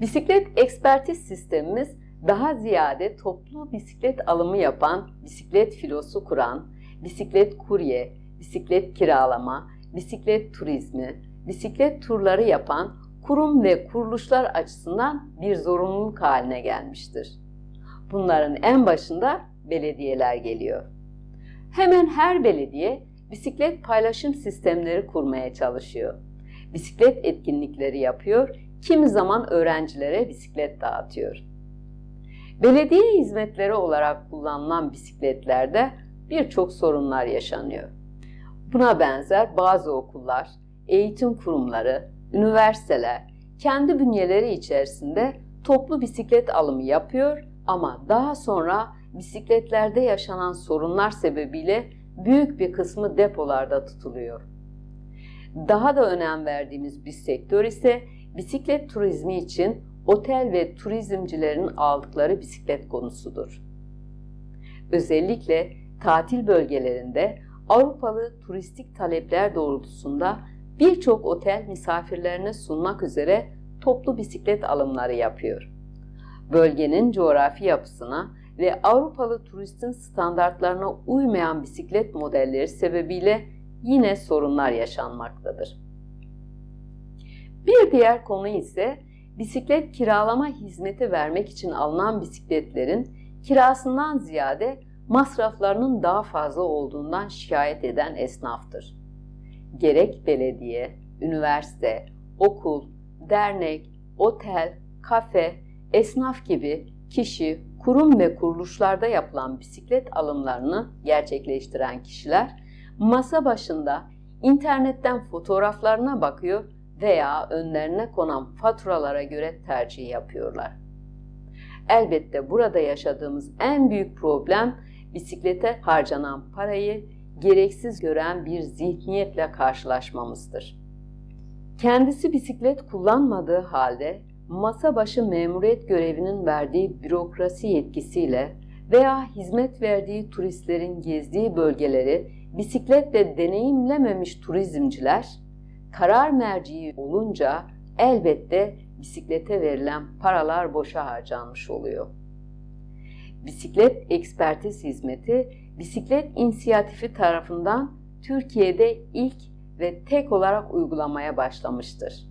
Bisiklet ekspertiz sistemimiz daha ziyade toplu bisiklet alımı yapan, bisiklet filosu kuran, bisiklet kurye, bisiklet kiralama, bisiklet turizmi, bisiklet turları yapan kurum ve kuruluşlar açısından bir zorunluluk haline gelmiştir. Bunların en başında belediyeler geliyor. Hemen her belediye bisiklet paylaşım sistemleri kurmaya çalışıyor. Bisiklet etkinlikleri yapıyor, kimi zaman öğrencilere bisiklet dağıtıyor. Belediye hizmetleri olarak kullanılan bisikletlerde birçok sorunlar yaşanıyor. Buna benzer bazı okullar, eğitim kurumları, üniversiteler kendi bünyeleri içerisinde toplu bisiklet alımı yapıyor ama daha sonra bisikletlerde yaşanan sorunlar sebebiyle büyük bir kısmı depolarda tutuluyor. Daha da önem verdiğimiz bir sektör ise bisiklet turizmi için otel ve turizmcilerin aldıkları bisiklet konusudur. Özellikle tatil bölgelerinde Avrupalı turistik talepler doğrultusunda birçok otel misafirlerine sunmak üzere toplu bisiklet alımları yapıyor. Bölgenin coğrafi yapısına ve Avrupalı turistin standartlarına uymayan bisiklet modelleri sebebiyle yine sorunlar yaşanmaktadır. Diğer konu ise bisiklet kiralama hizmeti vermek için alınan bisikletlerin kirasından ziyade masraflarının daha fazla olduğundan şikayet eden esnaftır. Gerek belediye, üniversite, okul, dernek, otel, kafe, esnaf gibi kişi, kurum ve kuruluşlarda yapılan bisiklet alımlarını gerçekleştiren kişiler masa başında internetten fotoğraflarına bakıyor veya önlerine konan faturalara göre tercih yapıyorlar. Elbette burada yaşadığımız en büyük problem bisiklete harcanan parayı gereksiz gören bir zihniyetle karşılaşmamızdır. Kendisi bisiklet kullanmadığı halde masa başı memuriyet görevinin verdiği bürokrasi yetkisiyle veya hizmet verdiği turistlerin gezdiği bölgeleri bisikletle deneyimlememiş turizmciler karar merciği olunca elbette bisiklete verilen paralar boşa harcanmış oluyor. Bisiklet ekspertiz hizmeti bisiklet inisiyatifi tarafından Türkiye'de ilk ve tek olarak uygulamaya başlamıştır.